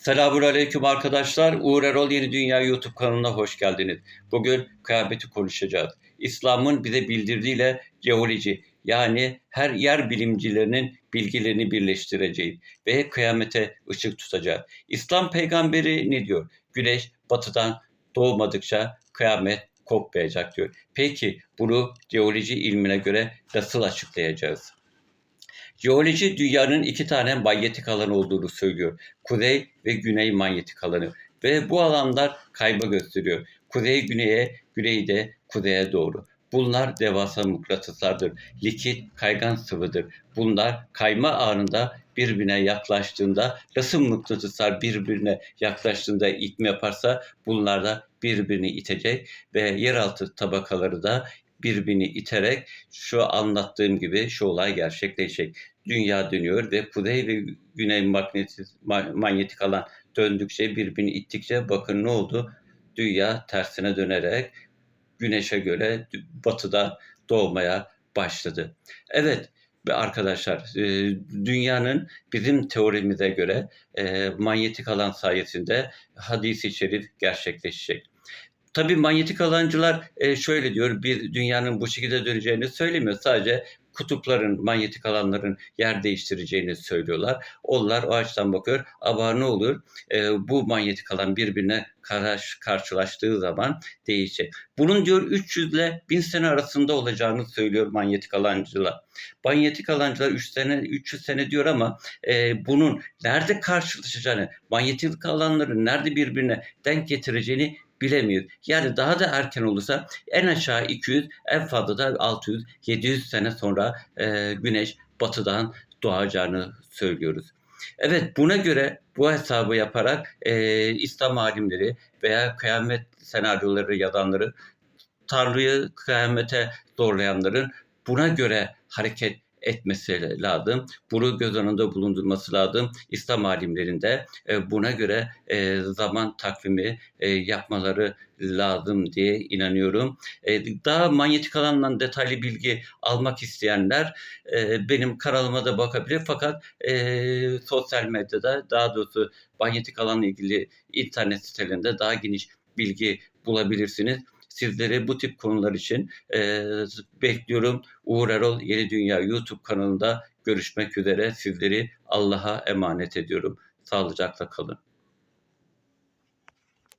Selamun Aleyküm arkadaşlar. Uğur Erol Yeni Dünya YouTube kanalına hoş geldiniz. Bugün kıyameti konuşacağız. İslam'ın bize bildirdiğiyle jeoloji yani her yer bilimcilerinin bilgilerini birleştireceğiz ve kıyamete ışık tutacağız. İslam peygamberi ne diyor? Güneş batıdan doğmadıkça kıyamet kopmayacak diyor. Peki bunu jeoloji ilmine göre nasıl açıklayacağız? Jeoloji dünyanın iki tane manyetik alan olduğunu söylüyor. Kuzey ve güney manyetik alanı. Ve bu alanlar kayma gösteriyor. Kuzey güneye, güneyde kuzeye doğru. Bunlar devasa mıknatıslardır. Likit, kaygan sıvıdır. Bunlar kayma anında birbirine yaklaştığında, nasıl mıknatıslar birbirine yaklaştığında itme yaparsa bunlar da birbirini itecek ve yeraltı tabakaları da birbirini iterek şu anlattığım gibi şu olay gerçekleşecek. Dünya dönüyor ve kuzey ve güney magnetik, manyetik alan döndükçe birbirini ittikçe bakın ne oldu? Dünya tersine dönerek güneşe göre batıda doğmaya başladı. Evet ve arkadaşlar e, dünyanın bizim teorimize göre e, manyetik alan sayesinde hadisi şerif gerçekleşecek. Tabii manyetik alancılar e, şöyle diyor, bir dünyanın bu şekilde döneceğini söylemiyor. Sadece kutupların, manyetik alanların yer değiştireceğini söylüyorlar. Onlar o açıdan bakıyor. Ama ne olur? E, bu manyetik alan birbirine karş, karşılaştığı zaman değişecek. Bunun diyor 300 ile 1000 sene arasında olacağını söylüyor manyetik alancılar. Manyetik alancılar 3 sene 300 sene diyor ama e, bunun nerede karşılaşacağını, manyetik alanların nerede birbirine denk getireceğini bilemiyor. Yani daha da erken olursa en aşağı 200, en fazla da 600, 700 sene sonra e, güneş batıdan doğacağını söylüyoruz. Evet buna göre bu hesabı yaparak e, İslam alimleri veya kıyamet senaryoları yazanları Tanrı'yı kıyamete zorlayanların buna göre hareket etmesi lazım. Bunu göz önünde bulundurması lazım. İslam alimlerinde e, buna göre e, zaman takvimi e, yapmaları lazım diye inanıyorum. Daha manyetik alandan detaylı bilgi almak isteyenler benim kanalıma da bakabilir. Fakat sosyal medyada daha doğrusu manyetik alanla ilgili internet sitelerinde daha geniş bilgi bulabilirsiniz. Sizleri bu tip konular için e, bekliyorum. Uğur Erol Yeni Dünya YouTube kanalında görüşmek üzere. Sizleri Allah'a emanet ediyorum. Sağlıcakla kalın.